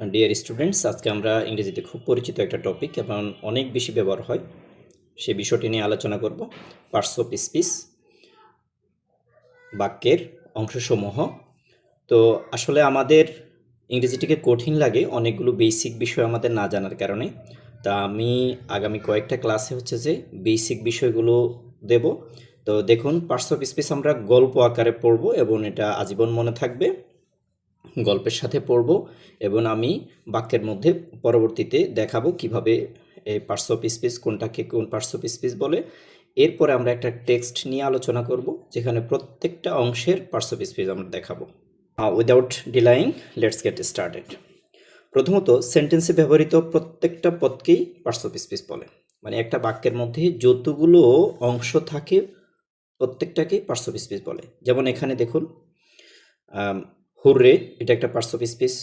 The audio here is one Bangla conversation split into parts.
ডিয়ার স্টুডেন্টস আজকে আমরা ইংরেজিতে খুব পরিচিত একটা টপিক এবং অনেক বেশি ব্যবহার হয়। সে বিষয়টি নিয়ে আলোচনা করব। পার্টস অফ স্পিচ বাক্যের অংশসমূহ। তো আসলে আমাদের ইংরেজিটিকে কঠিন লাগে অনেকগুলো বেসিক বিষয় আমাদের না জানার কারণে। তা আমি আগামী কয়েকটা ক্লাসে হচ্ছে যে বেসিক বিষয়গুলো দেব। তো দেখুন পার্টস অফ স্পিচ আমরা গল্প আকারে পড়ব এবং এটা আজীবন মনে থাকবে। গল্পের সাথে পড়ব এবং আমি বাক্যের মধ্যে পরবর্তীতে দেখাবো কীভাবে এই পার্টস অফ স্পিচ কোনটাকে কোন পার্টস অফ স্পিচ বলে। এরপরে আমরা একটা টেক্সট নিয়ে আলোচনা করব, যেখানে প্রত্যেকটা অংশের পার্টস অফ স্পিচ আমরা দেখাবো। Without delaying let's get started প্রথমত সেন্টেন্সে ব্যবহৃত প্রত্যেকটা পদকেই পার্টস অফ স্পিচ বলে। মানে একটা বাক্যের মধ্যে যতগুলো অংশ থাকে, প্রত্যেকটাকেই পার্টস অফ স্পিচ বলে। যেমন এখানে দেখুন হুররে, এটা একটা পার্টস অফ স্পিচ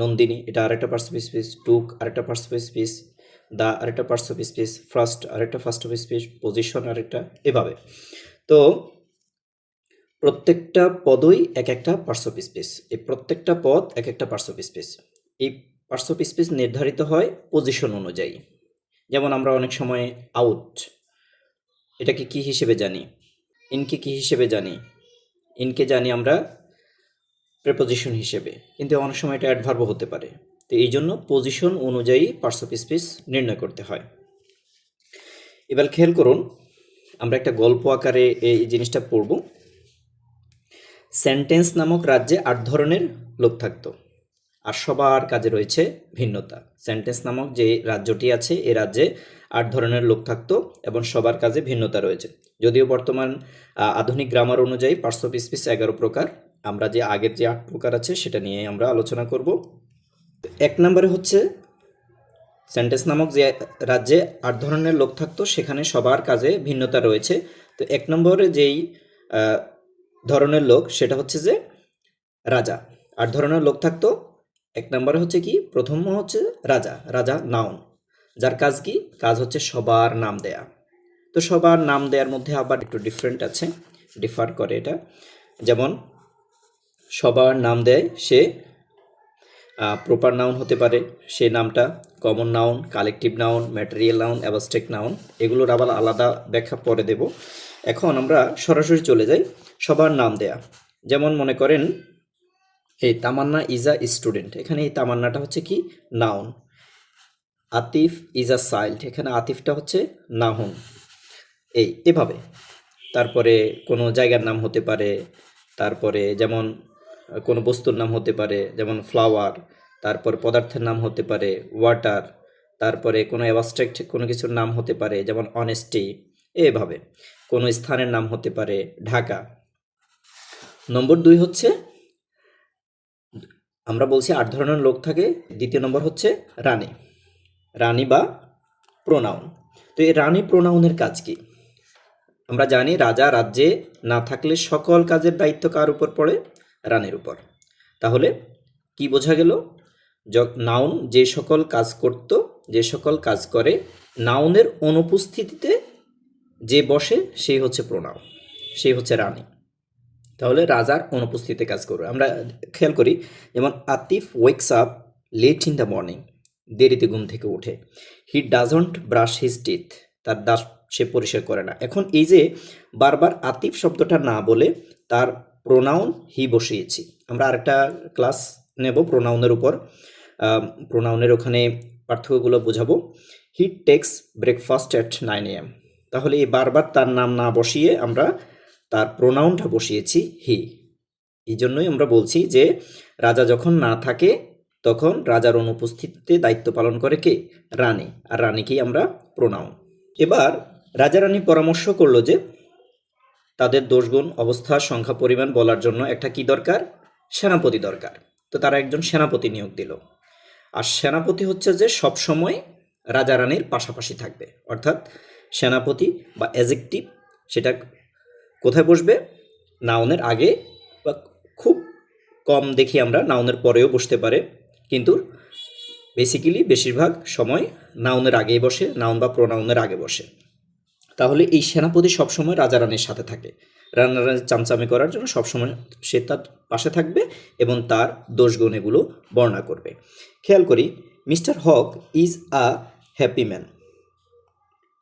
নন্দিনী, এটা আরেকটা পার্টস অফ স্পিচ টুক আরেকটা পার্টস অফ স্পিচ দা, আরেকটা পার্টস অফ স্পিচ ফার্স্ট আরেকটা ফার্স্ট অফ স্পিচ পজিশন আরেকটা, এভাবে। তো প্রত্যেকটা পদই এক একটা পার্টস অফ স্পিচ এই প্রত্যেকটা পদ এক একটা পার্টস অফ স্পিচ এই পার্টস অফ স্পিচ নির্ধারিত হয় পজিশন অনুযায়ী। যেমন আমরা অনেক সময় আউট এটাকে কি হিসেবে জানি? ইনকে কি হিসেবে জানি? ইনকে জানি আমরা প্রেপোজিশন হিসেবে, কিন্তু অনেক সময় এটা অ্যাডভার্বও হতে পারে। তো এই জন্য পজিশন অনুযায়ী পার্টস অফ স্পিচ নির্ণয় করতে হয়। এবার খেয়াল করুন, আমরা একটা গল্প আকারে এই জিনিসটা পড়ব। সেন্টেন্স নামক রাজ্যে আট ধরনের লোক থাকতো, আর সবার কাজে রয়েছে ভিন্নতা। সেন্টেন্স নামক যে রাজ্যটি আছে, এ রাজ্যে আট ধরনের লোক থাকতো এবং সবার কাজে ভিন্নতা রয়েছে। যদিও বর্তমান আধুনিক গ্রামার অনুযায়ী পার্টস অফ স্পিচ এগারো প্রকার আমরা যে আগের যে আট প্রকার আছে সেটা নিয়ে আমরা আলোচনা করব। এক নম্বরে হচ্ছে সেন্টেন্স নামক যে রাজ্যে আট ধরনের লোক থাকতো, সেখানে সবার কাজে ভিন্নতা রয়েছে। তো এক নম্বরে যেই ধরনের লোক, সেটা হচ্ছে যে রাজা। আট ধরনের লোক থাকতো। এক নম্বরে হচ্ছে কি? প্রথম হচ্ছে রাজা রাজা নাউন। যার কাজ কি? কাজ হচ্ছে সবার নাম দেয়া। তো সবার নাম দেওয়ার মধ্যে আবার একটু ডিফারেন্ট আছে ডিফার করে এটা। যেমন সবার নাম দেয় সে প্রপার নাউন হতে পারে। সে নামটা common noun collective noun material noun abstract noun এগুলোর আবার আলাদা ব্যাখ্যা পরে দেব। এখন আমরা সরাসরি চলে যাই সবার নাম দেয়া। যেমন মনে করেন, এই তামান্না ইজ আ স্টুডেন্ট এখানে এই তামান্নাটা হচ্ছে কি? Noun Atif is a child এখানে আতিফটা হচ্ছে নাহন। এই, এভাবে। তারপরে কোনো জায়গার নাম হতে পারে, তারপরে যেমন কোনো বস্তুর নাম হতে পারে, যেমন ফ্লাওয়ার তারপর পদার্থের নাম হতে পারে ওয়াটার তারপরে কোনো অ্যাবস্ট্রাক্ট কোনো কিছুর নাম হতে পারে, যেমন অনেস্টি এভাবে। কোনো স্থানের নাম হতে পারে, ঢাকা। নম্বর দুই হচ্ছে, আমরা বলছি আট ধরনের লোক থাকে, দ্বিতীয় নম্বর হচ্ছে রানী। রানী বা প্রোনাউন তো এই রানী প্রোনাউনের কাজ কি? আমরা জানি রাজা রাজ্যে না থাকলে সকল কাজের দায়িত্ব কার উপর পড়ে? রানীর উপর। তাহলে কি বোঝা গেল? নাউন যে সকল কাজ করত, যে সকল কাজ করে, নাউনের অনুপস্থিতিতে যে বসে, সেই হচ্ছে প্রোনাউন সেই হচ্ছে রানী। তাহলে রাজার অনুপস্থিতিতে কাজ করবে। আমরা খেয়াল করি, যেমন Atif wakes up late in the morning দেরিতে ঘুম থেকে ওঠে he doesn't brush his teeth তার দাঁত সে পরিষ্কার করে না। এখন এই যে বারবার আতিফ শব্দটা না বলে, তার প্রোনাউন হি বসিয়েছি। আমরা আরেকটা ক্লাস নেব প্রোনাউনের উপর। প্রোনাউনের ওখানে পার্থক্যগুলো বোঝাবো। He takes breakfast at nine AM তাহলে এই বারবার তার নাম না বসিয়ে আমরা তার প্রোনাউনটা বসিয়েছি হি এই জন্যই আমরা বলছি যে রাজা যখন না থাকে, তখন রাজার অনুপস্থিতিতে দায়িত্ব পালন করে কে? রানী। আর রানীকেই আমরা প্রোনাউন এবার রাজা রানী পরামর্শ করল যে তাদের দোষগুণ, অবস্থা, সংখ্যা, পরিমাণ বলার জন্য একটা কি দরকার? সেনাপতি দরকার। তো তারা একজন সেনাপতি নিয়োগ দিল। আর সেনাপতি হচ্ছে যে সব সময় রাজা রানীর পাশাপাশি থাকবে। অর্থাৎ সেনাপতি বা অ্যাজেকটিভ সেটা কোথায় বসবে? নাউনের আগে বা খুব কম দেখি আমরা নাউনের পরেও বসতে পারে। কিন্তু বেসিক্যালি বেশিরভাগ সময় নাউনের আগেই বসে নাউন বা প্রোনাউনের আগে বসে। তাহলে এই সেনাপতি সবসময় রাজা রানীর সাথে থাকে। রান্নারানি চামচামি করার জন্য সবসময় সে তার পাশে থাকবে এবং তার দোষগুণ এগুলো বর্ণনা করবে। খেয়াল করি, mister Haque is a happy man.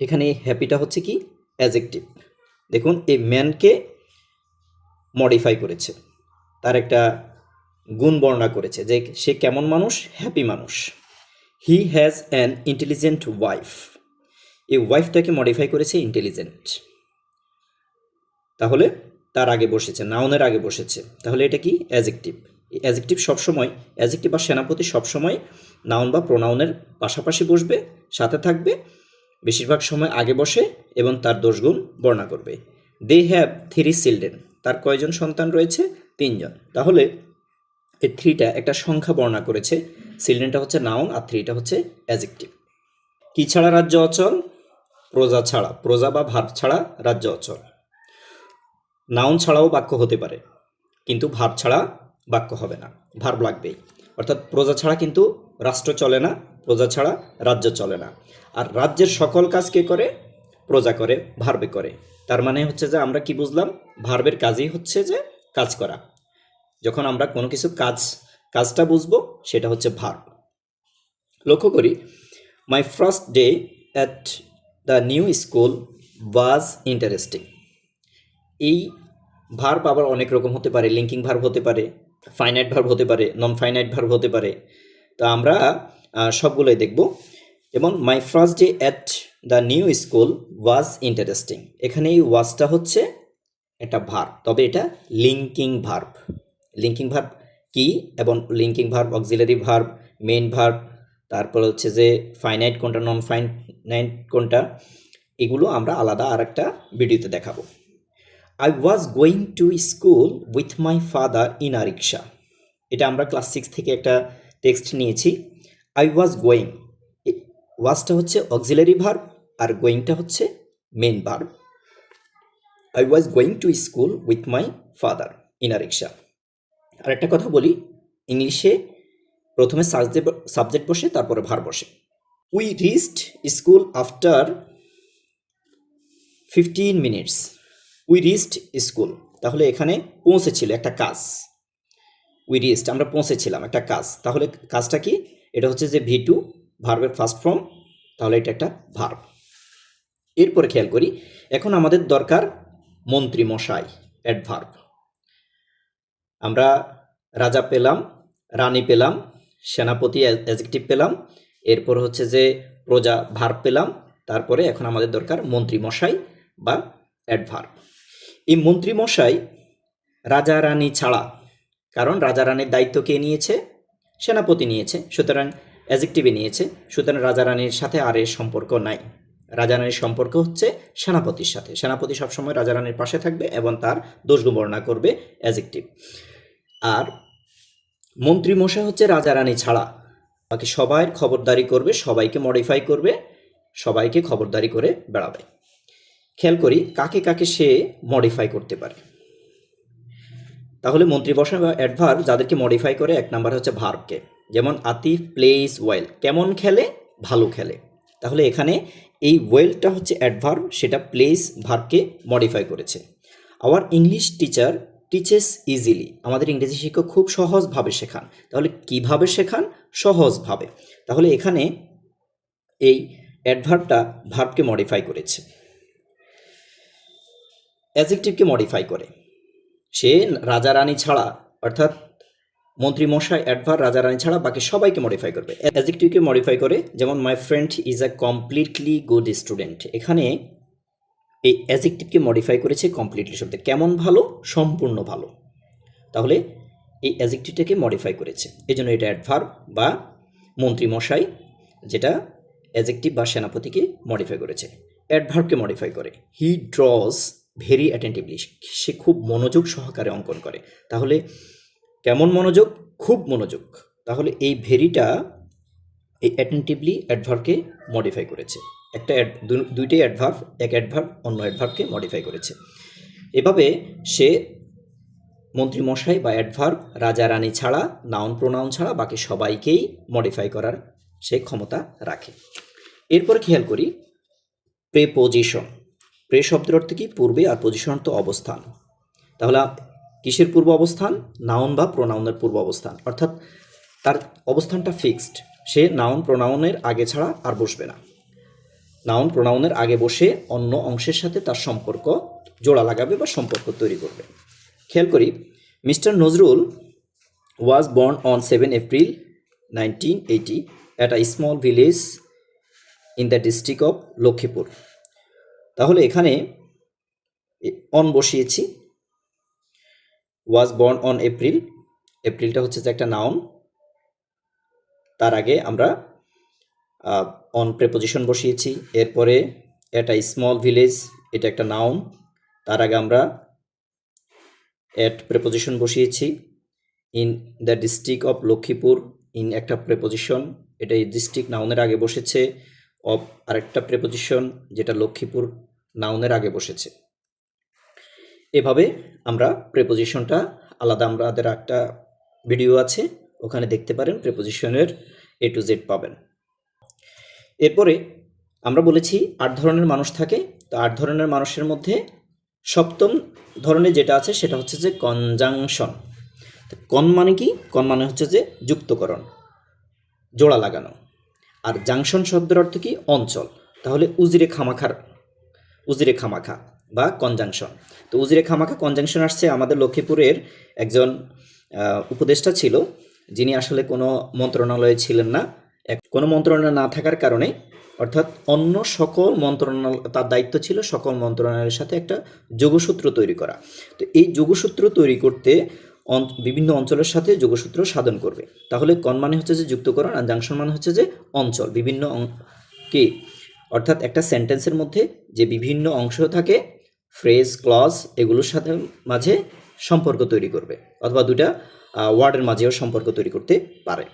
এখানে এই হ্যাপিটা হচ্ছে কি? অ্যাজেক্টিভ দেখুন, এই ম্যানকে মডিফাই করেছে। তার একটা গুণ বর্ণনা করেছে যে সে কেমন মানুষ? হ্যাপি মানুষ। He has an intelligent wife. এই ওয়াইফটাকে মডিফাই করেছে ইন্টেলিজেন্ট তাহলে তার আগে বসেছে নাউনের আগে বসেছে। তাহলে এটা কি? অ্যাজেক্টিভ অ্যাজেক্টিভ সবসময় অ্যাজেক্টিভ বা সেনাপতি সবসময় নাউন বা প্রোনাউনের পাশাপাশি বসবে, সাথে থাকবে, বেশিরভাগ সময় আগে বসে এবং তার দোষগুণ বর্ণনা করবে। দে হ্যাভ থ্রি চিলড্রেন তার কয়জন সন্তান রয়েছে? তিনজন। তাহলে এই থ্রিটা একটা সংখ্যা বর্ণনা করেছে। চিলড্রেনটা হচ্ছে নাউন আর থ্রিটা হচ্ছে অ্যাজেক্টিভ কি ছাড়া রাজ্য অচল? প্রজা ছাড়া, প্রজা বা ভার ছাড়া রাজ্য অচল। নাউন ছাড়াও বাক্য হতে পারে, কিন্তু ভার ছাড়া বাক্য হবে না ভার লাগবেই। অর্থাৎ প্রজা ছাড়া কিন্তু রাষ্ট্র চলে না, প্রজা ছাড়া রাজ্য চলে না। আর রাজ্যের সকল কাজ কে করে? প্রজা করে, ভার্বে করে। তার মানে হচ্ছে যে আমরা কি বুঝলাম? ভার্বের কাজই হচ্ছে যে কাজ করা। যখন আমরা কোনো কিছু কাজ, কাজটা বুঝব, সেটা হচ্ছে ভার্ব। লক্ষ্য করি my first day at the new school was interesting এই ভার্ব আবার অনেক রকম হতে পারে লিঙ্কিং ভার্ব হতে পারে ফাইনাইট ভার্ব হতে পারে নন ফাইনাইট ভার্ব হতে পারে। তো আমরা সবগুলোই দেখব। এবং my first day at the new school was interesting এখানে এই ওয়াজটা হচ্ছে একটা ভার্ব তবে এটা লিঙ্কিং ভার্ব লিঙ্কিং ভার্ব কি এবং linking verb auxiliary verb main verb তারপর হচ্ছে যে ফাইনাইট কোনটা নন ফাইনাইট কোনটা? এগুলো আমরা আলাদা আর একটা ভিডিওতে দেখাবো। I was going to school with my father in a rickshaw এটা আমরা ক্লাস সিক্স থেকে একটা টেক্সট নিয়েছি। আই ওয়াজ গোয়িং ওয়াজটা হচ্ছে অক্সিলারি ভার্ব আর গোয়িংটা হচ্ছে main verb I was going to school with my father in a rickshaw আর একটা কথা বলি ইংলিশে প্রথমে সাবজেক্ট বসে, তারপরে ভার বসে। We reached school after fifteen minutes we reached school তাহলে এখানে পৌঁছেছিল একটা কাজ। উই রিস্ট আমরা পৌঁছেছিলাম একটা কাজ। তাহলে কাজটা কি? এটা হচ্ছে যে ভি টু ভার্বের ফার্স্ট ফর্ম তাহলে এটা একটা ভার্ব এরপরে খেয়াল করি, এখন আমাদের দরকার মন্ত্রী মশাই অ্যাডভার্ব আমরা রাজা পেলাম, রানী পেলাম, সেনাপতি অ্যাজেক্টিভ পেলাম এরপর হচ্ছে যে প্রজা ভার পেলাম, তারপরে এখন আমাদের দরকার মন্ত্রী মশাই বা অ্যাডভার্ব। এই মন্ত্রী মশাই রাজা রানী ছাড়া, কারণ রাজা রানীর দায়িত্ব কে নিয়েছে? সেনাপতি নিয়েছে, সুতরাং অ্যাজেক্টিভে নিয়েছে, সুতরাং রাজা রানীর সাথে আর এর সম্পর্ক নাই। রাজা রানীর সম্পর্ক হচ্ছে সেনাপতির সাথে। সেনাপতি সবসময় রাজা রানীর পাশে থাকবে এবং তার দোষগুণ বর্ণনা করবে অ্যাজেক্টিভ আর মন্ত্রী মশাই হচ্ছে রাজা রানী ছাড়া। বাকি সবাইয়ের খবরদারি করবে, সবাইকে মডিফাই করবে, সবাইকে খবরদারি করে বেড়াবে। খেয়াল করি কাকে কাকে সে মডিফাই করতে পারে। তাহলে মন্ত্রী বসায় বা অ্যাডভার্ব যাদেরকে মডিফাই করে, এক নাম্বার হচ্ছে ভার্বকে যেমন আতিফ প্লেস ওয়েল কেমন খেলে? ভালো খেলে। তাহলে এখানে এই ওয়েলটা হচ্ছে অ্যাডভার্ব সেটা প্লেস ভার্বকে মডিফাই করেছে। Our English teacher teaches easily আমাদের ইংরেজি শিক্ষক খুব সহজভাবে শেখান। তাহলে কীভাবে শেখান? সহজভাবে। তাহলে এখানে এই অ্যাডভার্বটা ভার্বকে মডিফাই করেছে। অ্যাজেক্টিভকে মডিফাই করে। সে রাজা রানী ছাড়া, অর্থাৎ মন্ত্রী মশাই অ্যাডভার রাজা রানী ছাড়া বাকি সবাইকে মডিফাই করবে। অ্যাজেক্টিভকে মডিফাই করে, যেমন my friend is a completely good student এখানে এই অ্যাজেক্টিভকে মডিফাই করেছে কমপ্লিটলি শব্দে। কেমন ভালো? সম্পূর্ণ ভালো। তাহলে এই অ্যাজেক্টিভটাকে মডিফাই করেছে। এই জন্য এটা অ্যাডভার্ব বা মন্ত্রী মশাই যেটা অ্যাজেক্টিভ বা সেনাপতিকে মডিফাই করেছে। অ্যাডভার্বকে মডিফাই করে। হি ড্রজ ভেরি অ্যাটেন্টিভলি সে খুব মনোযোগ সহকারে অঙ্কন করে। তাহলে কেমন মনোযোগ? খুব মনোযোগ। তাহলে এই ভেরিটা এই অ্যাটেন্টিভলি অ্যাডভার্বকে মডিফাই করেছে। একটা অ্যাড দু- দুইটাই অ্যাডভার্ব এক অ্যাডভার্ব অন্য অ্যাডভার্বকে মডিফাই করেছে। এভাবে সে মন্ত্রী মশাই বা অ্যাডভার্ব রাজা রানী ছাড়া নাউন প্রোনাউন ছাড়া বাকি সবাইকেই মডিফাই করার সে ক্ষমতা রাখে। এরপর খেয়াল করি প্রেপোজিশন প্রে শব্দের অর্থ কি? পূর্বে আর পজিশন অর্থ অবস্থান। তাহলে কিসের পূর্ব অবস্থান? নাউন বা প্রোনাউনের পূর্ব অবস্থান। অর্থাৎ তার অবস্থানটা ফিক্সড সে নাউন প্রোনাউনের আগে ছাড়া আর বসবে না। নাউন প্রোনাউনের আগে বসে অন্য অংশের সাথে তার সম্পর্ক জোড়া লাগাবে বা সম্পর্ক তৈরি করবে। খেয়াল করি, mister Nazrul was born on 7 April 1980 at a small village in the district of Lakshmipur তাহলে এখানে অন বসিয়েছি। ওয়াজ বর্ন অন এপ্রিল এপ্রিলটা হচ্ছে যে একটা নাউন। তার আগে আমরা অন প্রেপোজিশন বসিয়েছি। এরপরে এটা স্মল ভিলেজ এটা একটা নাউন তার আগে আমরা এট প্রেপোজিশন বসিয়েছি। In the district of Lakshmipur in একটা প্রেপোজিশন এটা এই ডিস্ট্রিক্ট নাউনের আগে বসেছে। অফ আরেকটা প্রেপোজিশন যেটা লক্ষ্মীপুর নাউনের আগে বসেছে। এভাবে আমরা প্রেপোজিশনটা আলাদা, আমাদের একটা ভিডিও আছে। ওখানে দেখতে পারেন প্রেপোজিশনের এ টু জেড পাবেন। এরপরে আমরা বলেছি আট ধরনের মানুষ থাকে। তো আট ধরনের মানুষের মধ্যে সপ্তম ধরনের যেটা আছে সেটা হচ্ছে যে কনজাংশন। কন মানে কি? কন মানে হচ্ছে যে যুক্তকরণ, জোড়া লাগানো। আর জাংশন শব্দের অর্থ কি? অঞ্চল। তাহলে উজিরে খামাখার, উজিরে খামাখা বা কনজাংশন। তো উজিরে খামাখা, কনজাংশন আসছে আমাদের লক্ষ্মীপুরের একজন উপদেষ্টা ছিল। যিনি আসলে কোনো মন্ত্রণালয়ে ছিলেন না। কোনো মন্ত্রণালয় না থাকার কারণে, অর্থাৎ অন্য সকল মন্ত্রণালয়, তার দায়িত্ব ছিল সকল মন্ত্রণালয়ের সাথে একটা যোগসূত্র তৈরি করা। তো এই যোগসূত্র তৈরি করতে বিভিন্ন অঞ্চলের সাথে যোগসূত্র সাধন করবে। তাহলে কন মানে হচ্ছে যে যুক্তকরণ আর জাংশন মানে হচ্ছে যে অঞ্চল, বিভিন্ন কি? অর্থাৎ একটা সেন্টেন্সের মধ্যে যে বিভিন্ন অংশ থাকে, ফ্রেজ, ক্লজ, এগুলোর সাথে মাঝে সম্পর্ক তৈরি করবে, অথবা দুটা ওয়ার্ডের মাঝেও সম্পর্ক তৈরি করতে পারে।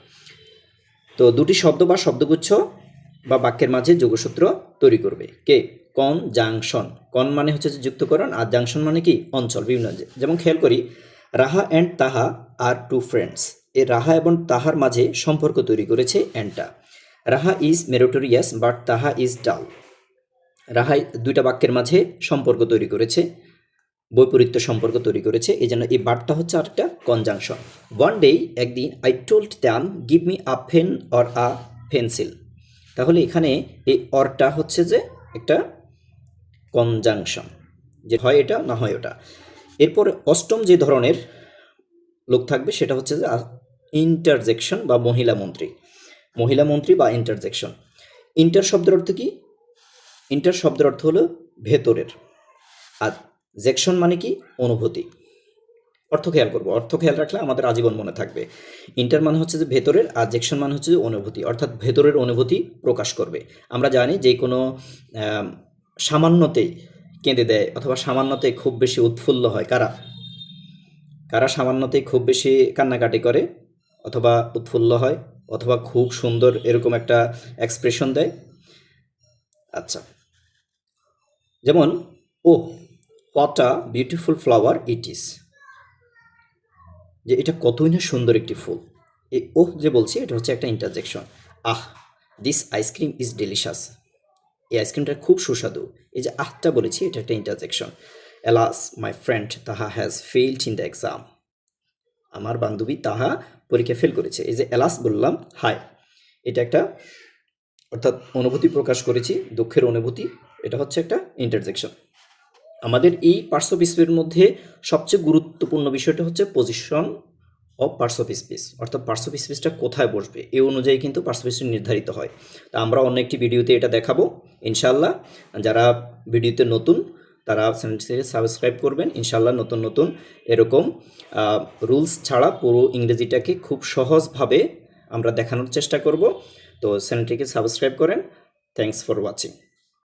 তো দুটি শব্দ বা শব্দগুচ্ছ বা বাক্যের মাঝে যোগসূত্র তৈরি করবে। কে? কন, জাংশন। কন মানে হচ্ছে যে যুক্তকরণ, আর জাংশন মানে কি? অঞ্চল, বিভিন্ন যেমন খেয়াল করি, রাহা অ্যান্ড তাহা আর টু ফ্রেন্ডস। এ রাহা এবং তাহার মাঝে সম্পর্ক তৈরি করেছে অ্যান্ডটা Raha is meritorious, but Taha is dull. রাহাই দুইটা বাক্যের মাঝে সম্পর্ক তৈরি করেছে বৈপরীত্য সম্পর্ক তৈরি করেছে। এই জন্য এই বারটা হচ্ছে আরেকটা কনজাংশন ওয়ান ডে একদিন I told them give me a pen or a pencil তাহলে এখানে এই অরটা হচ্ছে যে একটা কনজাংশন যে হয় এটা, না হয় ওটা। এরপর অষ্টম যে ধরনের লোক থাকবে, সেটা হচ্ছে যে ইন্টারজেকশন বা মহিলা মন্ত্রী। মহিলা মন্ত্রী বা ইন্টারজেকশন ইন্টার শব্দের অর্থ কি? ইন্টার শব্দের অর্থ হলো ভেতরের। আর জেকশন মানে কি? অনুভূতি। অর্থ খেয়াল করব। অর্থ খেয়াল রাখলে আমাদের আজীবন মনে থাকবে। ইন্টার মানে হচ্ছে যে ভেতরের আর জেকশন মানে হচ্ছে যে অনুভূতি। অর্থাৎ ভেতরের অনুভূতি প্রকাশ করবে। আমরা জানি যে কোনো সামান্যতেই কেঁদে দেয় অথবা সামান্যতেই খুব বেশি উৎফুল্ল হয়। কারা? কারা সামান্যতেই খুব বেশি কান্নাকাটি করে অথবা উৎফুল্ল হয় অথবা খুব সুন্দর এরকম একটা এক্সপ্রেশন দেয়? আচ্ছা। যেমন ও a beautiful flower it is যে এটা কতই না সুন্দর একটি ফুল। এই ওহ, যে বলছি, এটা হচ্ছে একটা interjection ah this ice cream is delicious এই আইসক্রিমটা খুব সুস্বাদু। এই যে আহটা বলেছি, এটা একটা interjection alas my friend Taha has failed in the exam আমার বান্ধবী তাহা পরীক্ষা ফেল করেছে। এই যে এলাস বললাম হাই এটা একটা, অর্থাৎ অনুভূতি প্রকাশ করেছি, দুঃখের অনুভূতি। এটা হচ্ছে একটা ইন্টারজেকশন আমাদের এই পার্টস অফ স্পিচের মধ্যে সবচেয়ে গুরুত্বপূর্ণ বিষয়টা হচ্ছে position of parts of space অর্থাৎ পার্টস অফ স্পিচটা কোথায় বসবে? এই অনুযায়ী কিন্তু পার্টস অফ স্পিচ নির্ধারিত হয়। তা আমরা অন্য একটি ভিডিওতে এটা দেখাবো ইনশাল্লাহ যারা ভিডিওতে নতুন, তারা চ্যানেলটিকে সাবস্ক্রাইব করবেন। ইনশাল্লাহ নতুন নতুন এরকম রুলস ছাড়া পুরো ইংরেজিটাকে খুব সহজভাবে আমরা দেখানোর চেষ্টা করব। তো চ্যানেলটিকে সাবস্ক্রাইব করেন। Thanks for watching